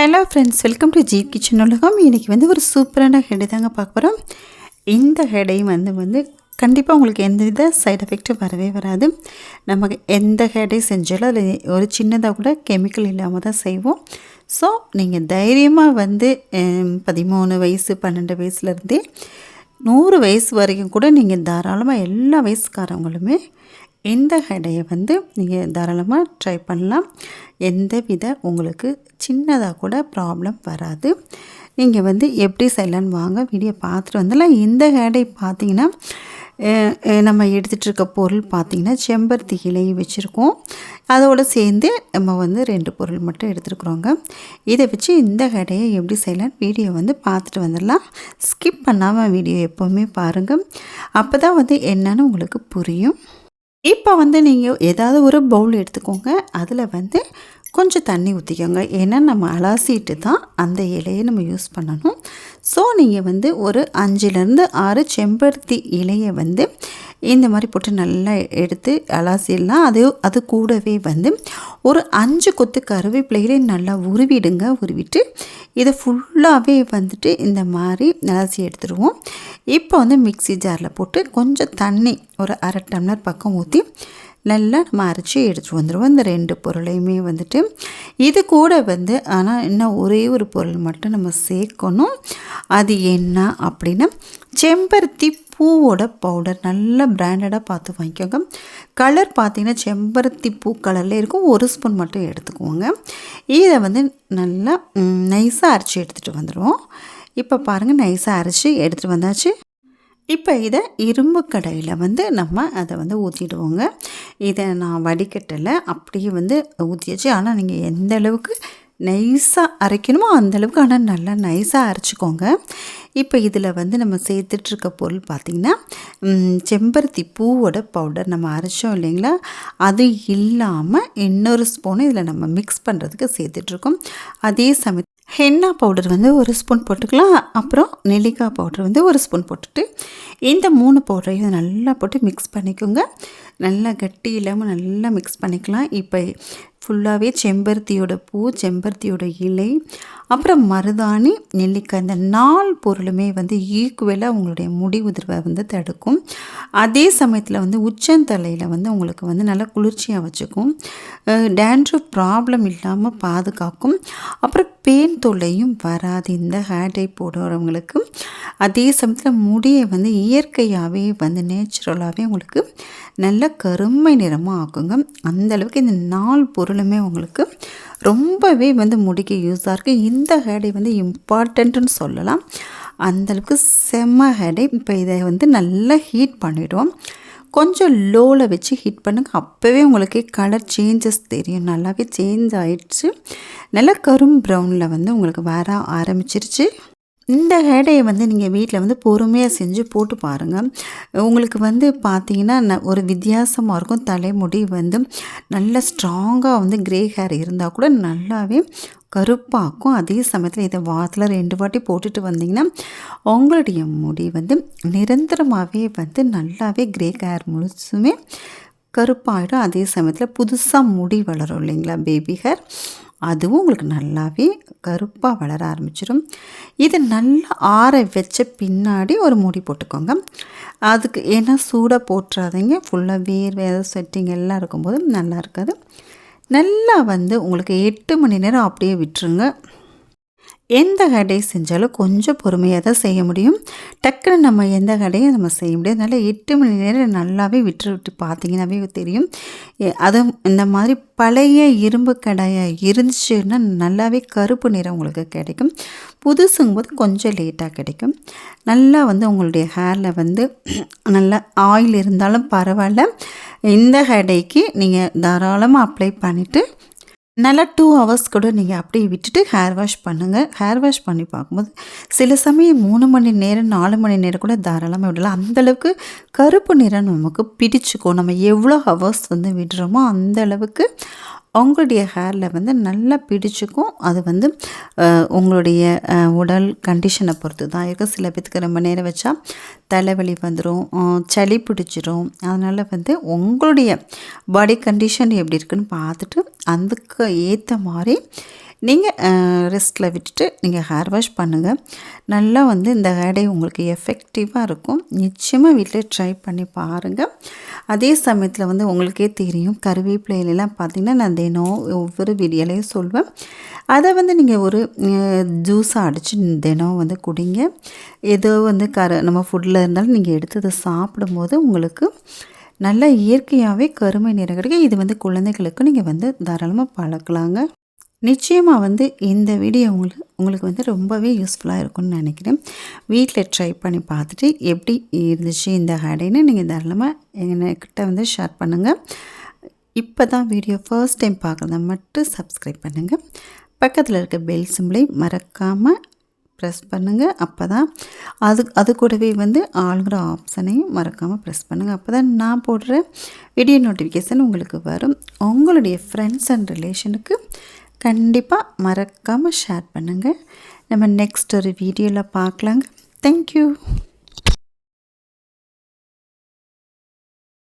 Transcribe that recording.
Hello friends welcome to G kitchen உலகம். இன்றைக்கி வந்து ஒரு சூப்பரான ஹெடை தாங்க பார்க்க போகிறோம் இந்த ஹெடையும் வந்து வந்து கண்டிப்பாக உங்களுக்கு எந்த வித சைட் எஃபெக்ட்டும் வரவே வராது. நமக்கு எந்த ஹெடை செஞ்சாலும் அதில் ஒரு சின்னதாக கூட கெமிக்கல் இல்லாமல் தான் செய்வோம். ஸோ நீங்கள் தைரியமாக வந்து பதிமூணு வயசு பன்னெண்டு வயசுலேருந்தே நூறு வயசு வரைக்கும் கூட நீங்கள் தாராளமாக எல்லா வயசுக்காரவங்களுமே இந்த ஹெடையை வந்து நீங்கள் தாராளமாக ட்ரை பண்ணலாம். எந்த வித உங்களுக்கு சின்னதாக கூட ப்ராப்ளம் வராது. நீங்கள் வந்து எப்படி செய்யலான்னு வாங்க வீடியோ பார்த்துட்டு வந்துடலாம். இந்த ஹேடை பார்த்தீங்கன்னா நம்ம எடுத்துகிட்டு இருக்க பொருள் பார்த்திங்கன்னா செம்பருத்தி இலையை வச்சுருக்கோம். அதோடு சேர்ந்து நம்ம வந்து ரெண்டு பொருள் மட்டும் எடுத்துருக்குறோங்க. இதை வச்சு இந்த கடையை எப்படி செய்யலாம் வீடியோ வந்து பார்த்துட்டு வந்துடலாம். ஸ்கிப் பண்ணாமல் வீடியோ எப்போவுமே பாருங்கள் அப்போ தான் வந்து என்னன்னு உங்களுக்கு புரியும். இப்போ வந்து நீங்கள் ஏதாவது ஒரு பவுல் எடுத்துக்கோங்க. அதில் வந்து கொஞ்சம் தண்ணி ஊற்றிக்கோங்க ஏன்னா நம்ம அலாசிட்டு தான் அந்த இலையை நம்ம யூஸ் பண்ணணும். ஸோ நீங்கள் வந்து ஒரு அஞ்சுலேருந்து ஆறு செம்பருத்தி இலையை வந்து இந்த மாதிரி போட்டு நல்லா எடுத்து அலாசிடலாம். அது அது கூடவே வந்து ஒரு அஞ்சு கொத்து கருவேப்பிலையிலே நல்லா உருவிடுங்க. உருவிட்டு இதை ஃபுல்லாகவே வந்துட்டு இந்த மாதிரி அலசி எடுத்துருவோம் இப்போ வந்து மிக்ஸி ஜாரில் போட்டு கொஞ்சம் தண்ணி ஒரு அரை டம்ளர் பக்கம் ஊற்றி நல்லா நம்ம அரைச்சி எடுத்துகிட்டு வந்துடுவோம். இந்த ரெண்டு பொருளையுமே வந்துட்டு இது கூட வந்து ஆனால் இன்னும் ஒரே ஒரு பொருள் மட்டும் நம்ம சேர்க்கணும். அது என்ன அப்படின்னா செம்பருத்தி பூவோட பவுடர் நல்ல பிராண்டடாக பார்த்து வாங்கிக்கோங்க. கலர் பார்த்திங்கன்னா செம்பருத்தி பூ கலரில் இருக்கும். ஒரு ஸ்பூன் மட்டும் எடுத்துக்குவோங்க இதை வந்து நல்லா நைஸாக அரைச்சி எடுத்துகிட்டு வந்துடுவோம் இப்போ பாருங்கள் நைஸாக அரைச்சி எடுத்துகிட்டு வந்தாச்சு. இப்போ இதை இரும்பு கடையில் வந்து நம்ம அதை வந்து ஊற்றிடுவோங்க இதை நான் வடிகட்டலை. அப்படியே வந்து ஊற்றியாச்சு ஆனால் நீங்கள் எந்த அளவுக்கு நைஸாக அரைக்கணுமோ அந்த அளவுக்கு. ஆனால் நல்லா நைஸாக அரைச்சிக்கோங்க. இப்போ இதில் வந்து நம்ம சேர்த்துட்ருக்க பொருள் பார்த்திங்கன்னா செம்பருத்தி பூவோட பவுடர் நம்ம அரைச்சோம் இல்லைங்களா? அது இல்லாமல் இன்னொரு ஸ்பூனை இதில் நம்ம மிக்ஸ் பண்ணுறதுக்கு சேர்த்துட்ருக்கோம். அதே சமயம் ஹென்னா பவுடர் வந்து ஒரு ஸ்பூன் போட்டுக்கலாம். அப்புறம் நெல்லிக்காய் பவுடர் வந்து ஒரு ஸ்பூன் போட்டுட்டு இந்த மூணு பவுடரையும் நல்லா போட்டு மிக்ஸ் பண்ணிக்கோங்க. நல்லா கட்டி இல்லாமல் நல்லா மிக்ஸ் பண்ணிக்கலாம். இப்போ ஃபுல்லாகவே செம்பருத்தியோட பூ செம்பருத்தியோட இலை அப்புறம் மருதாணி நெல்லிக்காய் இந்த நாலு பொருளுமே வந்து ஈக்குவலாக உங்களுடைய முடி உதிர்வை வந்து தடுக்கும். அதே சமயத்தில் வந்து உச்சந்தலையில் வந்து உங்களுக்கு வந்து நல்லா குளிர்ச்சியாக வச்சுக்கும். டேண்ட்ரூ ப்ராப்ளம் இல்லாமல் பாதுகாக்கும். அப்புறம் பேன் தொல்லையும் வராது இந்த ஹேர் டை போடுறவங்களுக்கு. அதே சமயத்தில் முடியை வந்து இயற்கையாகவே வந்து நேச்சுரலாகவே உங்களுக்கு நல்ல கருமை நிறமாக ஆக்குங்க. அந்த அளவுக்கு இந்த நாலு பொருளுமே உங்களுக்கு ரொம்பவே வந்து முடிக்கு யூஸாக இருக்குது இந்த ஹேடை வந்து இம்பார்ட்டண்ட்டுன்னு சொல்லலாம். அந்தளவுக்கு செம்ம ஹேடை இப்போ இதை வந்து நல்லா ஹீட் பண்ணிவிடுவோம் கொஞ்சம் லோவில் வச்சு ஹீட் பண்ணுங்க. அப்போவே உங்களுக்கு கலர் சேஞ்சஸ் தெரியும். நல்லாவே சேஞ்ச் ஆயிடுச்சு. நல்லா கரும் ப்ரௌனில் வந்து உங்களுக்கு வர ஆரம்பிச்சிருச்சு. இந்த ஹேடையை வந்து நீங்கள் வீட்டில் வந்து பொறுமையாக செஞ்சு போட்டு பாருங்கள் உங்களுக்கு வந்து பார்த்தீங்கன்னா ந- ஒரு வித்தியாசமாக இருக்கும். தலைமுடி வந்து நல்ல ஸ்ட்ராங்காக வந்து கிரே ஹேர் இருந்தால் கூட நல்லாவே கருப்பாக்கும். அதே சமயத்தில் இதை வாரத்தில் ரெண்டு வாட்டி போட்டுட்டு வந்தீங்கன்னா உங்களுடைய முடி வந்து நிரந்தரமாகவே வந்து நல்லாவே கிரே ஹேர் முழுசுமே கருப்பாயிடும். அதே சமயத்தில் புதுசாக முடி வளரும் இல்லைங்களா பேபி ஹேர் அதுவும் உங்களுக்கு நல்லாவே கருப்பாக வளர ஆரம்பிச்சிடும் இதை நல்லா ஆற வச்ச பின்னாடி ஒரு மூடி போட்டுக்கோங்க. அதுக்கு ஏன்னா சூடாக போட்டுறாதீங்க. ஃபுல்லாக வேர்வை செட்டிங் எல்லாம் இருக்கும்போது நல்லா இருக்காது. நல்லா வந்து உங்களுக்கு எட்டு மணி நேரம் அப்படியே விட்டுருங்க. எந்த கடையை செஞ்சாலும் கொஞ்சம் பொறுமையாக தான் செய்ய முடியும். டக்குன்னு நம்ம எந்த கடையும் நம்ம செய்ய முடியாது அதனால் எட்டு மணி நேரம் நல்லாவே விட்டு விட்டு பார்த்தீங்கன்னாவே தெரியும். எ- அதுவும் இந்த மாதிரி பழைய இரும்பு கடாயாக இருந்துச்சுன்னா நல்லாவே கருப்பு நிறம் உங்களுக்கு கிடைக்கும். புதுசுங்கும்போது கொஞ்சம் லேட்டாக கிடைக்கும். நல்லா வந்து உங்களுடைய ஹேரில் வந்து நல்லா ஆயில் இருந்தாலும் பரவாயில்ல. இந்த கடைக்கு நீங்கள் தாராளமாக அப்ளை பண்ணிவிட்டு நல்லா டூ ஹவர்ஸ் கூட நீங்கள் அப்படியே விட்டுட்டு ஹேர் வாஷ் பண்ணுங்கள் ஹேர் வாஷ் பண்ணி பார்க்கும்போது சில சமயம் மூணு மணி நேரம் நாலு மணி நேரம் கூட தாராளமாக விடலாம். அந்தளவுக்கு கருப்பு நிறம் நமக்கு பிடிச்சிக்கும். நம்ம எவ்வளோ ஹவர்ஸ் வந்து விடுறோமோ அந்த அவங்களுடைய உங்களுடைய ஹேரில் வந்து நல்லா பிடிச்சிக்கும். அது வந்து உங்களுடைய உடல் கண்டிஷனை பொறுத்து தான் இருக்குது சில பேத்துக்கு ரொம்ப நேரம் வச்சா தலைவலி வந்துடும் சளி பிடிச்சிரும். அதனால் வந்து உங்களுடைய பாடி கண்டிஷன் எப்படி இருக்குன்னு பார்த்துட்டு அதுக்கு ஏற்ற மாதிரி நீங்கள் ரெஸ்ட்டில் விட்டுட்டு நீங்கள் ஹேர் வாஷ் பண்ணுங்கள் நல்லா வந்து இந்த ஹேடை உங்களுக்கு எஃபெக்டிவாக இருக்கும். நிச்சயமாக வீட்டில் ட்ரை பண்ணி பாருங்கள் அதே சமயத்தில் வந்து உங்களுக்கே தெரியும். கருவேப்பிலையிலலாம் பார்த்திங்கன்னா நான் தினம் ஒவ்வொரு வீடியோலையும் சொல்வேன். அதை வந்து நீங்கள் ஒரு ஜூஸாக அடித்து தினம் வந்து குடிங்க. ஏதோ வந்து கர நம்ம ஃபுட்டில் இருந்தாலும் நீங்கள் எடுத்து அதை சாப்பிடும்போது உங்களுக்கு நல்ல இயற்கையாகவே கருமை நிறம் கிடைக்கும். இது வந்து குழந்தைகளுக்கு நீங்கள் வந்து தாராளமாக பழக்கலாங்க. நிச்சயமாக வந்து இந்த வீடியோ உங்களுக்கு உங்களுக்கு வந்து ரொம்பவே யூஸ்ஃபுல்லாக இருக்கும்னு நினைக்கிறேன். வீட்டில் ட்ரை பண்ணி பார்த்துட்டு எப்படி இருந்துச்சு இந்த ஹேடைன்னு நீங்கள் தாராளமாக என்கிட்ட வந்து ஷேர் பண்ணுங்கள் இப்போ தான் வீடியோ ஃபர்ஸ்ட் டைம் பார்க்குறத மட்டும் சப்ஸ்கிரைப் பண்ணுங்கள் பக்கத்தில் இருக்க பெல் சிம்பிளை மறக்காமல் ப்ரெஸ் பண்ணுங்கள் அப்போ தான் அது அது கூடவே வந்து ஆளுங்கிற ஆப்ஷனையும் மறக்காமல் ப்ரெஸ் பண்ணுங்கள் அப்போ தான் நான் போடுற வீடியோ நோட்டிஃபிகேஷன் உங்களுக்கு வரும். உங்களுடைய ஃப்ரெண்ட்ஸ் அண்ட் ரிலேஷனுக்கு கண்டிப்பாக மறக்காமல் ஷேர் பண்ணுங்கள் நம்ம நெக்ஸ்ட் ஒரு வீடியோவில் பார்க்கலாங்க. தேங்க்யூ